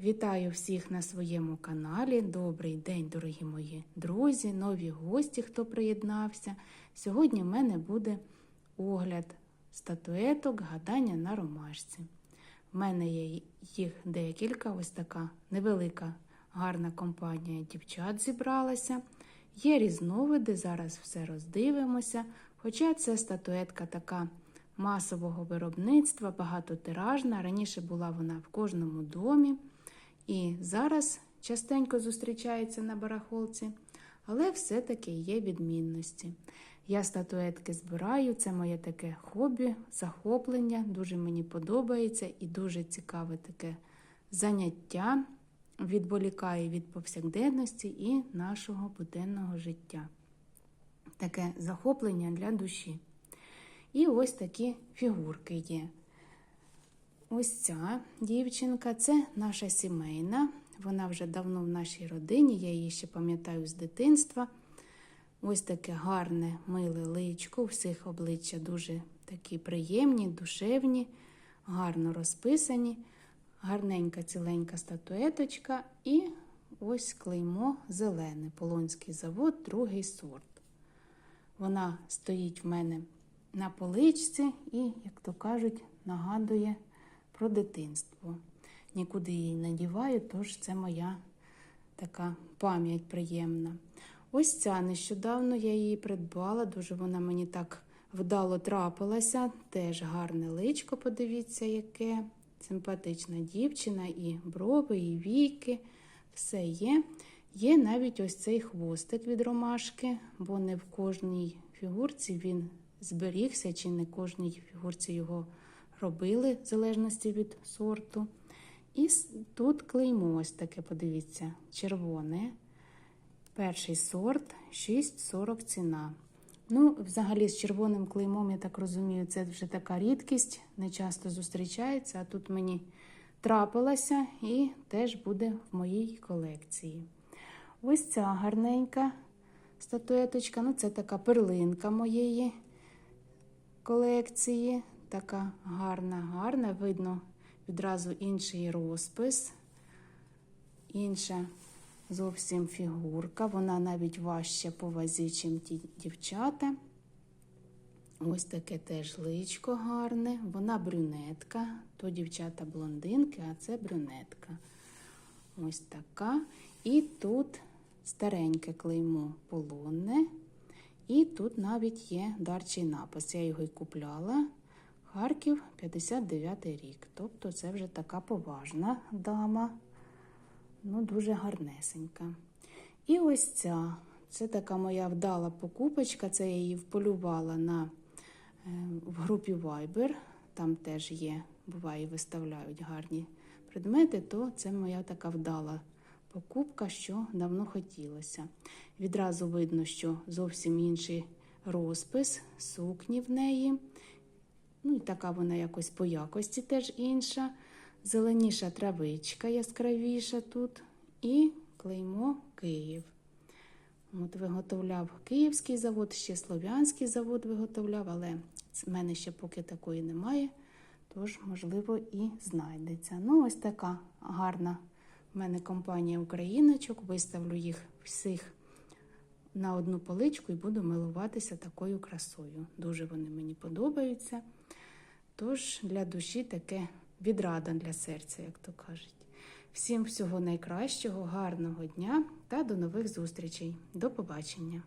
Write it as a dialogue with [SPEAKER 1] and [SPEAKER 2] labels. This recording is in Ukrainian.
[SPEAKER 1] Вітаю всіх на своєму каналі. Добрий день, дорогі мої друзі, нові гості, хто приєднався. Сьогодні в мене буде огляд статуеток гадання на ромашці. В мене є їх декілька, ось така невелика гарна компанія дівчат зібралася. Є різновиди, зараз все роздивимося. Хоча це статуетка така масового виробництва, багатотиражна. Раніше була вона в кожному домі. І зараз частенько зустрічається на барахолці, але все-таки є відмінності. Я статуетки збираю, це моє таке хобі, захоплення, дуже мені подобається і дуже цікаве таке заняття, відволікає від повсякденності і нашого буденного життя. Таке захоплення для душі. І ось такі фігурки є. Ось ця дівчинка це наша сімейна. Вона вже давно в нашій родині, я її ще пам'ятаю з дитинства. Ось таке гарне, миле личко. У всіх обличчя дуже такі приємні, душевні, гарно розписані, гарненька ціленька статуеточка і ось клеймо зелене, Полонський завод, другий сорт. Вона стоїть в мене на поличці і, як то кажуть, нагадує про дитинство. Нікуди її не діваю, тож це моя така пам'ять приємна. Ось ця нещодавно я її придбала, дуже вона мені так вдало трапилася. Теж гарне личко, подивіться, яке. Симпатична дівчина, і брови, і віки, все є. Є навіть ось цей хвостик від ромашки, бо не в кожній фігурці він зберігся, чи не кожній фігурці його робили, в залежності від сорту. І тут клеймо ось таке, подивіться, червоне. Перший сорт 6,40 ціна. Ну, взагалі, з червоним клеймом, я так розумію, це вже така рідкість, не часто зустрічається, а тут мені трапилася і теж буде в моїй колекції. Ось ця гарненька статуеточка, ну це така перлинка моєї колекції. Така гарна, гарна, видно відразу інший розпис, інша зовсім фігурка. Вона навіть важча по вазі, чим ті дівчата. Ось таке теж личко гарне. Вона брюнетка, то дівчата блондинки, а це брюнетка. Ось така. І тут стареньке клеймо полонне. І тут навіть є дарчий напис. Я його й купляла. Харків 59 рік. Тобто це вже така поважна дама, ну дуже гарнесенька. І ось ця. Це така моя вдала покупочка. Це я її вполювала на, в групі Viber. Там теж є, буває, виставляють гарні предмети, то це моя така вдала покупка, що давно хотілося. Відразу видно, що зовсім інший розпис, сукні в неї. Ну і така вона якось по якості теж інша. Зеленіша травичка яскравіша тут. І клеймо Київ. От Виготовляв Київський завод, ще Слов'янський завод виготовляв, але в мене ще поки такої немає, тож, можливо, і знайдеться. Ну, ось така гарна в мене компанія україночок. Виставлю їх всіх на одну поличку і буду милуватися такою красою. Дуже вони мені подобаються. Тож для душі таке відрада для серця, як то кажуть. Всім всього найкращого, гарного дня та до нових зустрічей. До побачення!